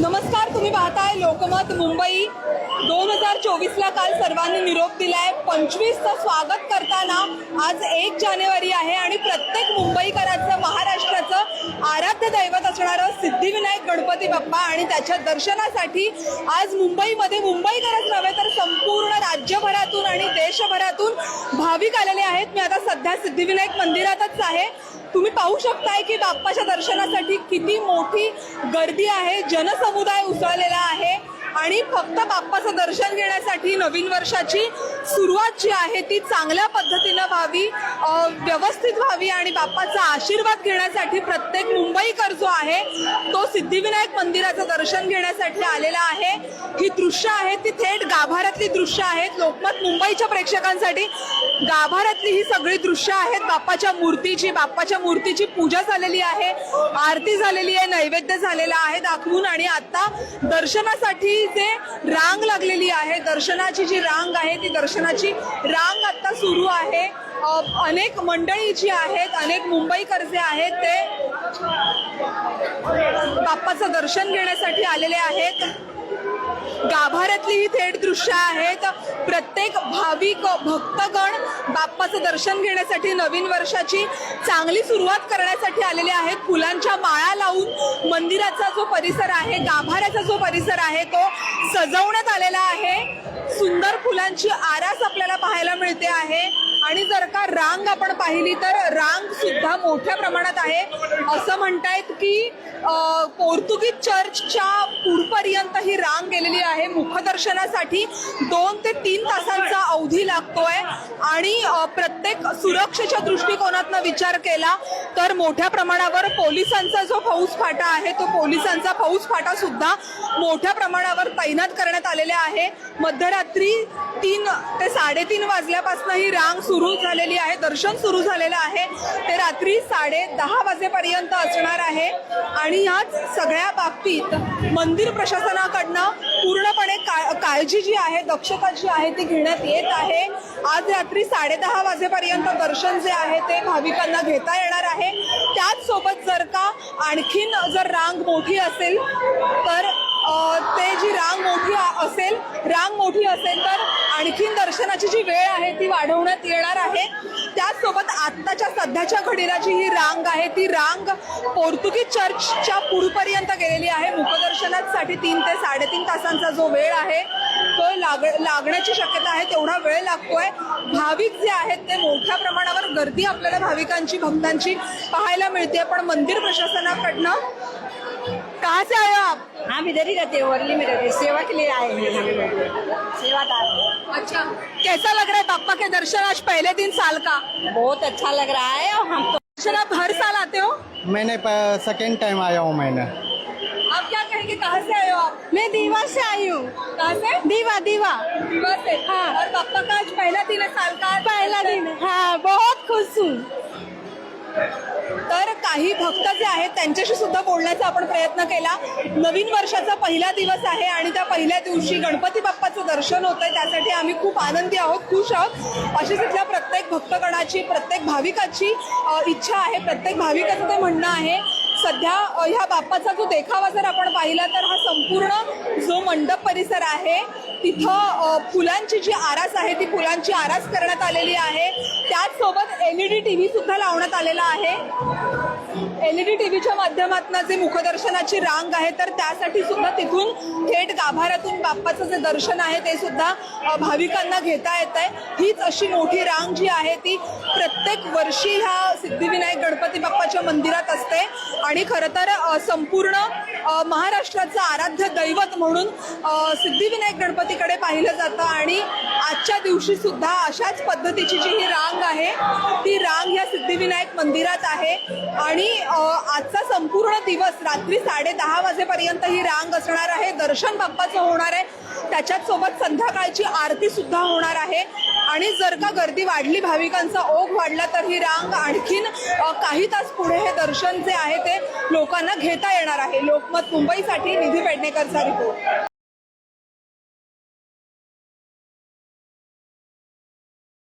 नमस्कार तुम्ही पाहताय लोकमत मुंबई. दोन हजार चोवीसला काल सर्वांनी निरोप दिलाय. पंचवीसचं स्वागत करताना आज एक जानेवारी आहे आणि प्रत्येक मुंबईकराचं महाराष्ट्राचं आराध्य दैवत असणारं सिद्धिविनायक गणपती बाप्पा आणि त्याच्या दर्शनासाठी आज मुंबईमध्ये मुंबईकरच नव्हे तर संपूर्ण राज्यभरातून आणि देशभरातून भाविक आलेले आहेत. मी आता सध्या सिद्धिविनायक मंदिरातच आहे. तुम्ही पाहू शकताय की बाप्पाच्या दर्शनासाठी किती मोठी गर्दी आहे. जनसमुदाय उसळलेला आहे. आणि फक्त बाप्पाचं दर्शन घेण्यासाठी नवीन वर्षाची सुरुवात जी आहे ती चांगल्या पद्धतीनं व्हावी व्यवस्थित व्हावी आणि बाप्पाचा आशीर्वाद घेण्यासाठी प्रत्येक मुंबईकर जो आहे तो सिद्धिविनायक मंदिराचं दर्शन घेण्यासाठी आलेला आहे. ही दृश्य आहेत ती थेट गाभाऱ्यातली दृश्य आहेत लोकमत मुंबईच्या प्रेक्षकांसाठी गाभाऱ्यातली ही सगळी दृश्य आहेत बाप्पाच्या मूर्तीची बाप्पाच्या मूर्तीची पूजा झालेली आहे आरती झालेली आहे नैवेद्य झालेला आहे दाखवून आणि आता दर्शनासाठी जे रांग लागलेली आहे. दर्शनाची जी रांग आहे ती दर्शनाची रांग आता सुरू आहे. अनेक मंडळी जी आहेत अनेक मुंबईकर जे आहेत ते बाप्पाचं दर्शन घेण्यासाठी आलेले आहेत. गाभाऱ्यातली ही थेट दृश्य आहेत प्रत्येक भाविक भक्तगण बाप्पाचं दर्शन घेण्यासाठी नवीन वर्षाची चांगली सुरुवात करण्यासाठी आलेले आहेत. फुलांच्या माळा लावून मंदिराचा जो परिसर आहे गाभाऱ्याचा जो परिसर आहे तो सजवण्यात आलेला आहे. सुंदर फुलांची आरास आपल्याला पाहायला मिळते आहे. आणि जर का रांग आपण पाहिली तर रांग सुद्धा मोठ्या प्रमाणात आहे. असं म्हणतायत की पोर्तुगीज चर्चच्या पुढपर्यंत ही रांग गेलेली आहे. मुखदर्शनासाठी दोन ते तीन तासांचा अवधी लागतोय आणि प्रत्येक सुरक्षेच्या दृष्टिकोनातनं विचार केला तर मोठ्या प्रमाणावर पोलिसांचा जो फौज फाटा आहे तो पोलिसांचा फौज फाटा सुद्धा मोठ्या प्रमाणावर तैनात करण्यात आलेला आहे. मध्यरात्री तीन ते साडेतीन वाजल्यापासून ही रांग सुरू झालेली आहे दर्शन सुरू झालेलं आहे. ते रात्री साडे दहा वाजेपर्यंत असणार आहे. आणि ह्याच सगळ्या बाबतीत मंदिर प्रशासनाकडनं पूर्ण काळजी जी आहे दक्षता जी आहे ती घेण्यात येत आहे. आज रात्री साडेदहा वाजेपर्यंत दर्शन जे आहे ते भाविकांना घेता येणार आहे. त्याचसोबत जर का आणखीन जर रांग मोठी असेल तर ते जी रांग मोठी असेल रांग मोठी असेल तर आणखीन दर्शनाची जी वेळ आहे ती वाढवण्यात येणार आहे. त्याचसोबत आत्ताच्या सध्याच्या घडीला जी ही रांग आहे ती रांग पोर्तुगीज चर्चच्या पुढपर्यंत गेलेली आहे. मुखदर्शनासाठी तीन ते साडेतीन तासांचा जो वेळ आहे तो लाग लागण्याची शक्यता आहे तेवढा वेळ लागतोय. भाविक जे आहेत ते मोठ्या प्रमाणावर गर्दी आपल्याला भाविकांची भक्तांची पाहायला मिळते पण मंदिर प्रशासनाकडनं का आप? हम इधर ही रहते हैं वर्ली में रहते हैं। सेवा के लिए आए हैं। हम सेवादार अच्छा कैसा लग रहा है पापा के दर्शन आज पहले दिन साल का? बहुत अच्छा लग रहा है और हमको दर्शन आप हर साल आते हो? मैंने सेकेंड टाइम आया हूँ मैंने। आप क्या कहेंगे कहाँ से आए हो आप? मैं दीवा से आई हूँ। कहाँ से? दीवा दीवा। रीवा से? हाँ। और पापा का आज पहला दिन है साल का? पहला दिन हाँ बहुत खुश हूँ। तर काही भक्त जे आहेत त्यांच्याशी सुद्धा बोलण्याचा आपण प्रयत्न केला. नवीन वर्षाचा पहिला दिवस आहे आणि त्या पहिल्या दिवशी गणपती बाप्पाचं दर्शन होत आहे त्यासाठी आम्ही खूप आनंदी आहोत खुश आहोत. अशीच इथल्या प्रत्येक भक्तगणाची प्रत्येक भाविकाची इच्छा आहे प्रत्येक भाविकाचं ते म्हणणं आहे. सध्या ह्या बाप्पाचा जो देखावा जर आपण पाहिला तर हा संपूर्ण जो मंडप परिसर आहे तिथं फुलांची जी आरास आहे ती फुलांची आरास करण्यात आलेली आहे. त्याचसोबत L E D T V सुद्धा लावण्यात आलेला आहे. एल ई डी टी व्हीच्या माध्यमातून जे मुखदर्शनाची रांग आहे तर त्यासाठी सुद्धा तिथून थेट गाभाऱ्यातून बाप्पाचं जे दर्शन आहे ते सुद्धा भाविकांना घेता येत आहे हीच अशी मोठी रांग जी आहे ती प्रत्येक वर्षी ह्या सिद्धिविनायक गणपती बाप्पाच्या मंदिरात असते. आणि खरं तर संपूर्ण महाराष्ट्राचं आराध्य दैवत म्हणून सिद्धिविनायक गणपतीकडे पाहिलं जातं. आणि आजच्या दिवशी सुद्धा अशाच पद्धतीची जी ही रांग आहे ती रांग ह्या सिद्धिविनायक मंदिरात आहे. आणि आजचा संपूर्ण दिवस रात्री साडे दहा वाजेपर्यंत ही रांग असणार आहे. दर्शन बाप्पाचं होणार आहे. त्याच्याच सोबत संध्याकाळची आरती सुद्धा होणार आहे. आणि जर का गर्दी वाढली भाविकांचा ओघ वाढला तर ही रांग आणखीन काही तास पुढे हे दर्शन जे आहे ते लोकांना घेता येणार आहे. लोकमत मुंबईसाठी निधी पेडणेकरचा रिपोर्ट